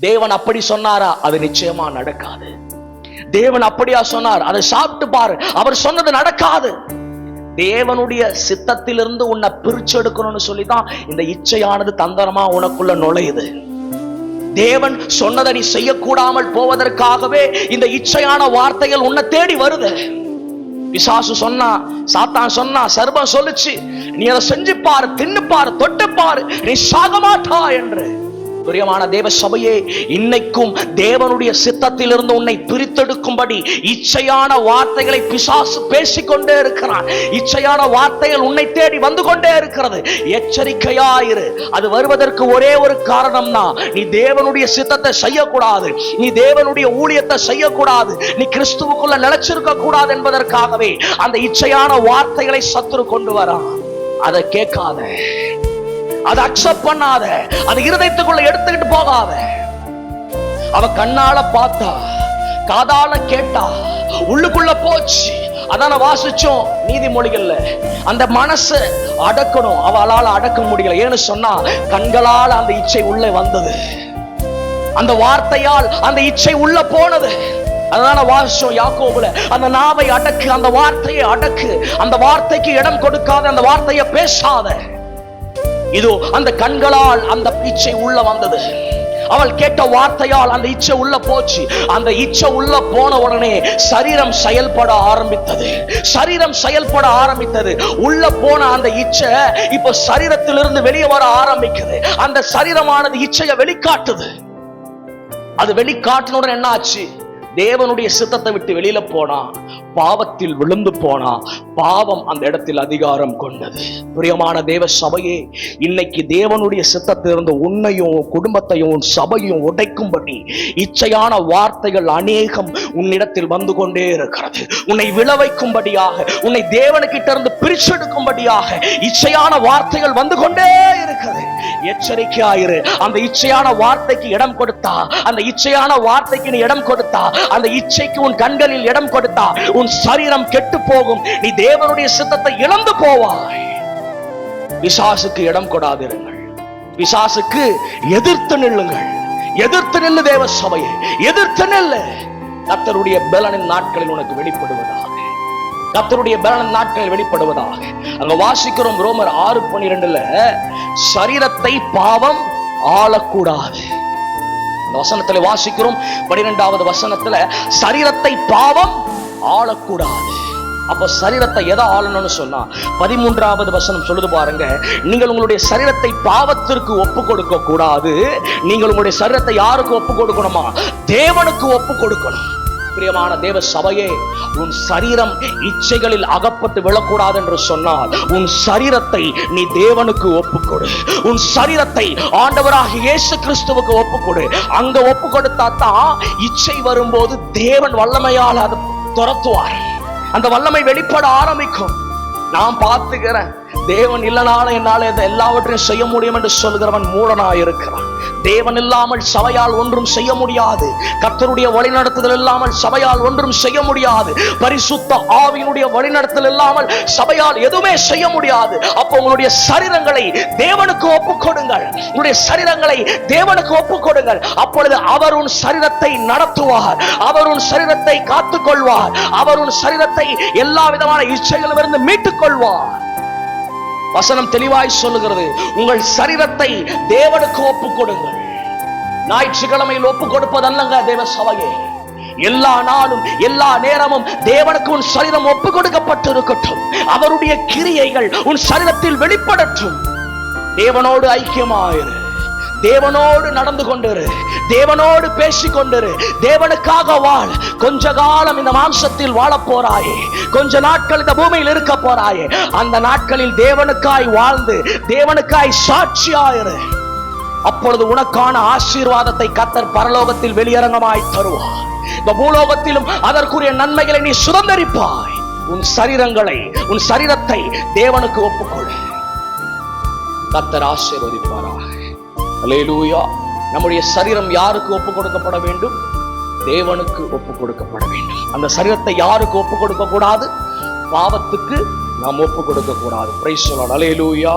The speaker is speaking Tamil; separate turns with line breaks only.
தேவன் அப்படி சொன்னாரா? அது நிச்சயமா நடக்காது. தேவன் அப்படியா சொன்னார்? அதை சாப்பிட்டு பாரு. அவர் சொன்னது நடக்காது. தேவனுடைய சித்தத்திலிருந்து உன்னை பிரிச்சு எடுக்கணும்னு சொல்லிதான் இந்த இச்சையானது தந்திரமா உனக்குள்ள நுழையுது. தேவன் சொன்னதை நீ செய்யக்கூடாமல் போவதற்காகவே இந்த இச்சையான வார்த்தைகள் உன்னை தேடி வருது. பிசாசு சொன்னா சாத்தான் சொன்னா சர்பம் சொல்லுச்சு நீ அதை செஞ்சு பாரு தின்னு பாரு தொட்டு பாரு நீ சாக மாட்டா என்று. பிரியமான தேவ சபையே இன்னைக்கும் தேவனுடைய சித்தத்திலிருந்து உன்னை பிரித்தெடுக்கும்படி இச்சையான வார்த்தைகளை பிசாசு பேசிக்கொண்டே இருக்கிறான். இச்சையான வார்த்தைகள் உன்னை தேடி வந்து கொண்டே இருக்கிறது. எச்சரிக்கையாயிரு. அது வருவதற்கு ஒரே ஒரு காரணம் தான் நீ தேவனுடைய சித்தத்தை செய்யக்கூடாது. நீ தேவனுடைய ஊழியத்தை செய்யக்கூடாது. நீ கிறிஸ்துவுக்குள்ள நிலைச்சிருக்க கூடாது என்பதற்காகவே அந்த இச்சையான வார்த்தைகளை சத்துரு கொண்டு வரான். அதை கேட்காத. அதை அக்செப்ட் பண்ணாத. அது இருதயத்துக்குள்ள எடுத்துக்கிட்டு போகாத. அவ கண்ணால பார்த்தா காதால கேட்டா உள்ளுக்குள்ள போச்சு. அதான வாசிச்சோம். நீதிமொழிகள்ல. அந்த மனசு அடக்கணும். அவளால அடக்க முடியல. ஏன்னு சொன்னா கண்களால் அந்த இச்சை உள்ளே வந்தது. அந்த வார்த்தையால் அந்த இச்சை உள்ள போனது. அதனால வாசிச்சோம் யாக்கோபுல. அந்த நாவை அடக்கு அந்த வார்த்தையை அடக்கு. அந்த வார்த்தைக்கு இடம் கொடுக்காத அந்த வார்த்தையை பேசாத. இதோ அந்த கண்களால் அந்த இச்சை உள்ள வந்தது. அவள் கேட்ட வார்த்தையால் அந்த இச்சை உள்ள போச்சு. அந்த இச்சை உள்ள போன உடனே சரீரம் செயல்பட ஆரம்பித்தது. சரீரம் செயல்பட ஆரம்பித்தது. உள்ள போன அந்த இச்சை இப்போ சரீரத்திலிருந்து வெளியே வர ஆரம்பிக்குது. அந்த சரீரமானது இச்சையை வெளிக்காட்டுது. அது வெளிக்காட்டின உடனே என்ன ஆச்சு தேவனுடைய சித்தத்தை விட்டு வெளியில போனா பாவத்தில் விழுந்து போனா பாவம் அந்த இடத்தில் அதிகாரம் கொண்டது. பிரியமான தேவ சபையே இன்னைக்கு தேவனுடைய சித்தத்திலிருந்து உன்னையும் குடும்பத்தையும் சபையும் உடைக்கும்படி இச்சையான வார்த்தைகள் அநேகம் உன்னிடத்தில் வந்து கொண்டே இருக்கிறது. உன்னை விளைவைக்கும்படியாக உன்னை தேவனுக்கிட்ட இருந்து பிரிச்செடுக்கும்படியாக இச்சையான வார்த்தைகள் வந்து கொண்டே இருக்கிறது. எச்சரிக்கையாயிரு. அந்த இச்சையான வார்த்தைக்கு இடம் கொடுத்தா அந்த இச்சையான வார்த்தைக்கு நீ இடம் கொடுத்தா அந்த இச்சைக்கு உன் கண்களில் இடம் கொடுத்தா உன் சரீரம் கெட்டு போகும் நீ தேவனுடைய சித்தத்தை இழந்து போவாய். விசாசுக்கு இடம் கொடாதிருங்கள். விசாசுக்கு எதிர்த்து நில்லுங்கள். எதிர்த்து நில்லு தேவ சபையை. எதிர்த்து நில்லு. கத்தருடைய பலனின் நாட்களில் உனக்கு வெளிப்படுவதாக. கத்தருடைய பலனின் நாட்களில் வெளிப்படுவதாக. அங்க வாசிக்கிறோம் ரோமர் ஆறு பன்னிரெண்டுல சரீரத்தை பாவம் ஆளக்கூடாது. இந்த வசனத்துல வாசிக்கிறோம். பனிரெண்டாவது வசனத்துல சரீரத்தை பாவம் ஆளக்கூடாது. அப்ப சரீரத்தை எதை ஆளணும்னு சொன்னா பதிமூன்றாவது வசனம் சொல்லுது பாருங்க நீங்கள் உங்களுடைய சரீரத்தை பாவத்திற்கு ஒப்பு கொடுக்க கூடாது. நீங்கள் உங்களுடைய சரீரத்தை யாருக்கு ஒப்பு கொடுக்கணுமா? தேவனுக்கு ஒப்பு கொடுக்கணும். பிரியமான தேவ சபையே உன் சரீரம் இச்சைகளில் அகப்பட்டு விழக்கூடாது என்று சொன்னால் உன் சரீரத்தை நீ தேவனுக்கு ஒப்புக்கொடு உன் சரீரத்தை ஆண்டவராக இயேசு கிறிஸ்துவுக்கு ஒப்புக்கொடு அங்க ஒப்பு கொடுத்தா தான் இச்சை வரும்போது தேவன் வல்லமையால் அது துரத்துவார் அந்த வல்லமை வெளிப்பட ஆரம்பிக்கும். நான் பார்த்துக்கிறேன். தேவன் இல்லைனால என்னால் எல்லாவற்றையும் செய்ய முடியும் என்று சொல்கிறவன் மூடனாய் இருக்கிறான் தேவன் இல்லாமல் சபையால் ஒன்றும் செய்ய முடியாது. கர்த்தருடைய வழிநடத்துதல் இல்லாமல் சபையால் ஒன்றும் செய்ய முடியாது. பரிசுத்த ஆவியினுடைய வழிநடத்தல் இல்லாமல் சபையால் எதுவுமே செய்ய முடியாது. அப்போ உங்களுடைய சரீரங்களை தேவனுக்கு ஒப்புக் கொடுங்கள் உங்களுடைய சரீரங்களை தேவனுக்கு ஒப்புக் கொடுங்கள் அப்பொழுது அவர் உன் சரீரத்தை நடத்துவார். அவர் உன் சரீரத்தை காத்துக்கொள்வார். அவர் உன் சரீரத்தை எல்லா விதமான இச்சைகளிலிருந்து மீட்டுக் கொள்வார் வசனம் தெளிவாய் சொல்லுகிறது. உங்கள் சரீரத்தை தேவனுக்கு ஒப்புக் கொடுங்கள் ஞாயிற்றுக்கிழமையில் ஒப்புக் கொடுப்பதல்லங்க தேவ சபையே எல்லா நாளும் எல்லா நேரமும் தேவனுக்கு உன் சரீரம் ஒப்பு கொடுக்கப்பட்டு இருக்கட்டும் அவருடைய கிரியைகள் உன் சரீரத்தில் வெளிப்படட்டும். தேவனோடு ஐக்கியமாயிரு. தேவனோடு நடந்து கொண்டிரு தேவனோடு பேசிக் கொண்டிரு தேவனுக்காக வாழ். கொஞ்ச காலம் இந்த மாம்சத்தில் வாழப் போறாயே. கொஞ்ச நாட்கள் இந்த பூமியில் இருக்க போறாயே. அந்த நாட்களில் தேவனுக்காய் வாழ்ந்து தேவனுக்காய் சாட்சியாயிரு அப்பொழுது உனக்கான ஆசீர்வாதத்தை கத்தர் பரலோகத்தில் வெளியரங்கமாய் தருவார். இந்த பூலோகத்திலும் அதற்குரிய நன்மைகளை நீ சுதந்தரிப்பாய். உன் சரீரங்களை உன் சரீரத்தை தேவனுக்கு ஒப்புக்கொள். கத்தர் ஆசீர்வதிப்பாராக. அலேலூயா நம்முடைய சரீரம் யாருக்கு ஒப்பு கொடுக்கப்பட வேண்டும்? தேவனுக்கு ஒப்பு கொடுக்கப்பட வேண்டும். அந்த சரீரத்தை யாருக்கு ஒப்பு கொடுக்க கூடாது பாவத்துக்கு நாம் ஒப்பு கொடுக்க கூடாது பிரைஸ் சொல்லலாம் அலேலூயா